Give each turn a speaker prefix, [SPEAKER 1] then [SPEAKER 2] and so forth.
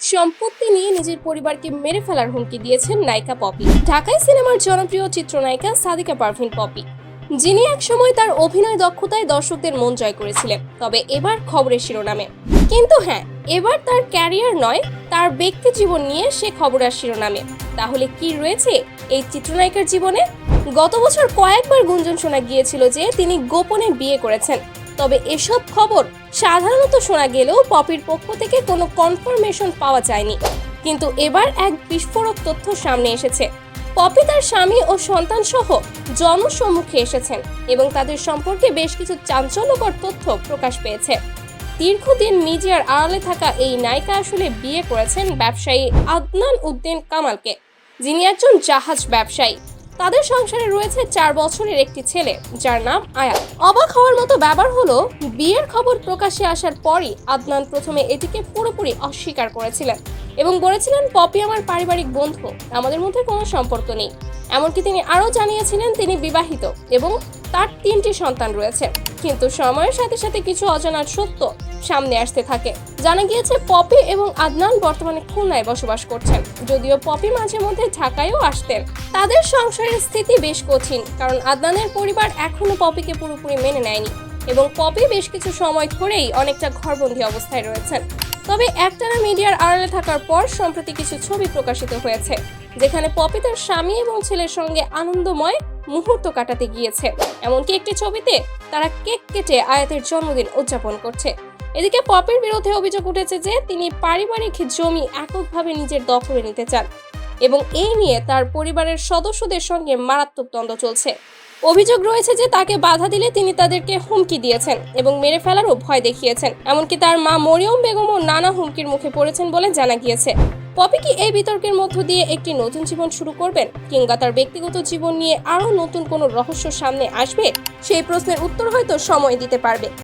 [SPEAKER 1] সম্পত্তি নিয়ে নিজের পরিবারকে মেরে ফেলার হুমকি দিয়েছেন নায়িকা পপি। ঢাকায় সিনেমার জনপ্রিয় চিত্রনায়িকা সাদিকা পারভিন পপি, যিনি একসময় তার অভিনয় দক্ষতায় দর্শকদের মন জয় করেছিলেন। তবে এবার খবরের শিরোনামে। কিন্তু হ্যাঁ এবার তার ক্যারিয়ার নয়, তার ব্যক্তি জীবন নিয়ে সে খবরের শিরোনামে। তাহলে কি রয়েছে এই চিত্রনায়িকার জীবনে? গত বছর কয়েকবার গুঞ্জন শোনা গিয়েছিল যে তিনি গোপনে বিয়ে করেছেন। তবে এসব খবর সাধারণত শোনা গেলেও পপির পক্ষ থেকে কোনো কনফার্মেশন পাওয়া যায়নি। কিন্তু এবার এক বিস্ফোরক তথ্য সামনে এসেছে। পপি তার স্বামী ও সন্তান সহ জনসম্মুখে এসেছেন এবং তাদের সম্পর্কে বেশ কিছু চাঞ্চল্যকর তথ্য প্রকাশ পেয়েছে। দীর্ঘদিন মিডিয়ার আড়ালে থাকা এই নায়িকা আসলে বিয়ে করেছেন ব্যবসায়ী আদনান উদ্দিন কামালকে, যিনি একজন জাহাজ ব্যবসায়ী। তাদের সংসারে রয়েছে চার বছরের একটি ছেলে, যার নাম আয়া। অবাক হওয়ার মতো ব্যাপার হলো, বিয়ের খবর প্রকাশে আসার পরই আদনান প্রথমে এটিকে পুরোপুরি অস্বীকার করেছিলেন এবং বলেছিলেন, পপি আমার পারিবারিক বন্ধু, আমাদের মধ্যে কোনো সম্পর্ক নেই। এমনকি তিনি আরও জানিয়েছিলেন, তিনি বিবাহিত এবং তার তিনটি সন্তান রয়েছে। কিন্তু সময়ের সাথে সাথে কিছু অজানার সত্য সামনে আসতে থাকে। জানা গিয়েছে, পপি এবং আদনান বর্তমানে খুলনায় বসবাস করছেন। যদিও পপি মাঝে মধ্যে ঢাকায়ও আসতেন। তাদের সংসারের স্থিতি বেশ কঠিন, কারণ আদনানের পরিবার এখনও পপিকে পুরোপুরি মেনে নেয়নি এবং পপি বেশ কিছু সময় ধরেই অনেকটা ঘরবন্দি অবস্থায় রয়েছেন। তবে একটানা মিডিয়ার আড়ালে থাকার পর সম্প্রতি কিছু ছবি প্রকাশিত হয়েছে, যেখানে পপি তার স্বামী এবং ছেলের সঙ্গে আনন্দময় মুহূর্ত কাটাতে গিয়েছে। এমনকি একটি ছবিতে তারা কেক কেটে আয়াতের জন্মদিন উদযাপন করছে। এদিকে পপের বিরুদ্ধে অভিযোগ উঠেছে যে তিনি পারিবারিক জমি এককভাবে নিজের দখলে নিতে চান এবং এই নিয়ে তার পরিবারের সদস্যদের সঙ্গে মারাত্মক দ্বন্দ্ব চলছে। অভিযোগ রয়েছে যে তাকে বাধা দিলে তিনি তাদেরকে হুমকি দিয়েছেন এবং মেরে ফেলারও ভয় দেখিয়েছেন। এমনকি তার মা মরিয়ম বেগমও নানা হুমকির মুখে পড়েছেন বলে জানা গিয়েছে। পপি কি এই বিতর্কের মধ্য দিয়ে একটি নতুন জীবন শুরু করবেন কিংবা তার ব্যক্তিগত জীবন নিয়ে আরও নতুন কোনো রহস্য সামনে আসবে? সেই প্রশ্নের উত্তর হয়তো সময় দিতে পারবে।